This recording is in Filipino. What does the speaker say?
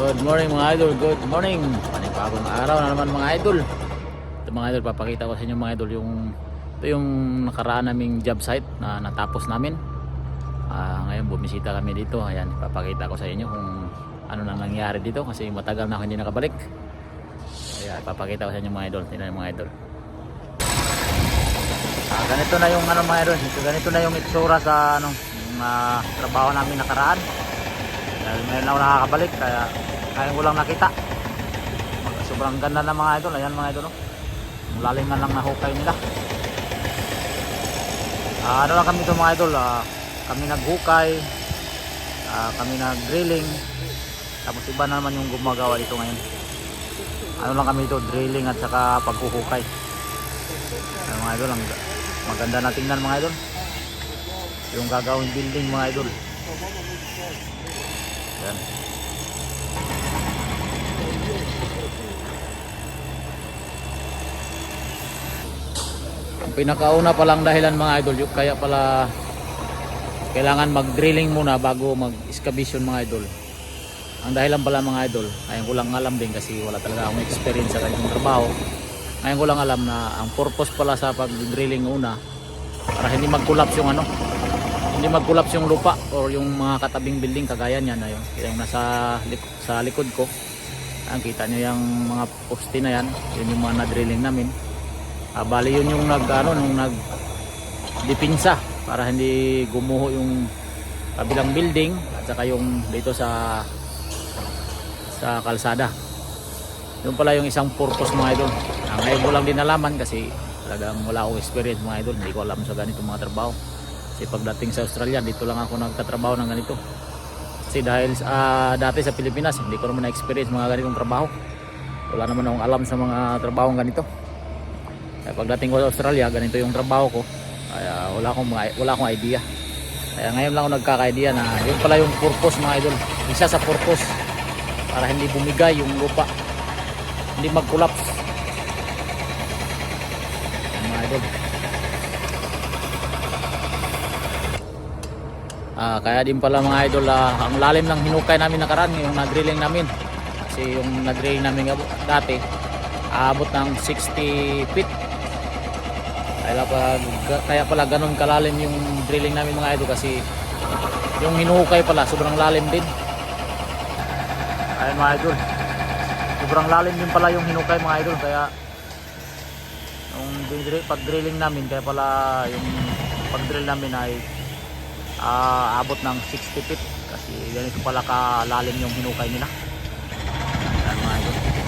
Good morning mga idol, good morning. Panibagong araw na naman mga idol. Ito mga idol, papakita ko sa inyo mga idol yung ito yung nakaraan naming job site na natapos namin. Ah, ngayon bumisita kami dito. Ayan, papakita ko sa inyo kung ano nang nangyari dito kasi matagal na ako hindi nakabalik. Ayan, papakita ko sa inyo mga idol. Tingnan mga idol. Ah, ganito na yung ano mga idol. Ito, ganito na yung itsura sa ano, yung ah, trabaho namin nakaraan. Dahil ngayon ako nakakabalik kaya kaya ko lang nakita. Sobrang ganda ng mga idol. Ayan mga idol. Oh. Ang lalim na lang na hukay nila. Ah, ano lang kami ito mga idol. Ah, kami naghukay. Ah, kami nag-drilling. Tapos iba na naman yung gumagawa dito ngayon. Ano lang kami ito, drilling at saka paghuhukay. Ayan mga idol, ang maganda na tingnan mga idol. Yung gagawin building mga idol. Yan. Ang pinakauna palang dahilan mga idol, kaya pala kailangan mag-drilling muna bago mag-excavation mga idol. Ang dahilan pala mga idol, ngayon ko lang alam din kasi wala talaga akong experience sa ganitong trabaho. Ngayon ko lang alam na ang purpose pala sa pag-drilling una para hindi mag-collapse yung ano, hindi mag-collapse yung lupa or yung mga katabing building kagaya niyan na yun. Yung nasa lik- sa likod ko. Ang kita niyo yung mga poste na yan, yun yung mga na-drilling namin. Ah, bali yun yung nag ano, nung nag dipinsa para hindi gumuho yung kabilang building at saka yung dito sa sa kalsada. Yun pala yung isang purpose mga idol. Ah, ngayon ko lang din nalaman kasi talagang wala akong experience mga idol. Hindi ko alam sa ganitong mga trabaho. Kasi pagdating sa Australia, dito lang ako nagtatrabaho ng ganito. Kasi dahil ah, dati sa Pilipinas, hindi ko naman na-experience mga ganitong trabaho. Wala naman akong alam sa mga trabahong ganito. Kaya pagdating ko sa Australia, ganito yung trabaho ko. Kaya wala akong, mga- wala akong idea. Kaya ngayon lang ako nagkaka-idea na yun pala yung purpose mga idol. Isa sa purpose para hindi bumigay yung lupa. Hindi mag-collapse. Mga idol. Ah, kaya din pala mga idol, ah, ang lalim ng hinukay namin nakaraan, yung nag-drilling namin. Kasi yung nag-drilling namin dati, aabot ng 60 feet. Kaya pala, kaya pala ganun kalalim yung drilling namin mga idol kasi yung hinuhukay pala sobrang lalim din. Ayun mga idol. Sobrang lalim din pala yung hinukay mga idol kaya yung pag-drilling namin kaya pala yung pag-drill namin ay ah, abot ng 60 feet kasi ganito pala kalalim yung hinukay nila. Ayan mga.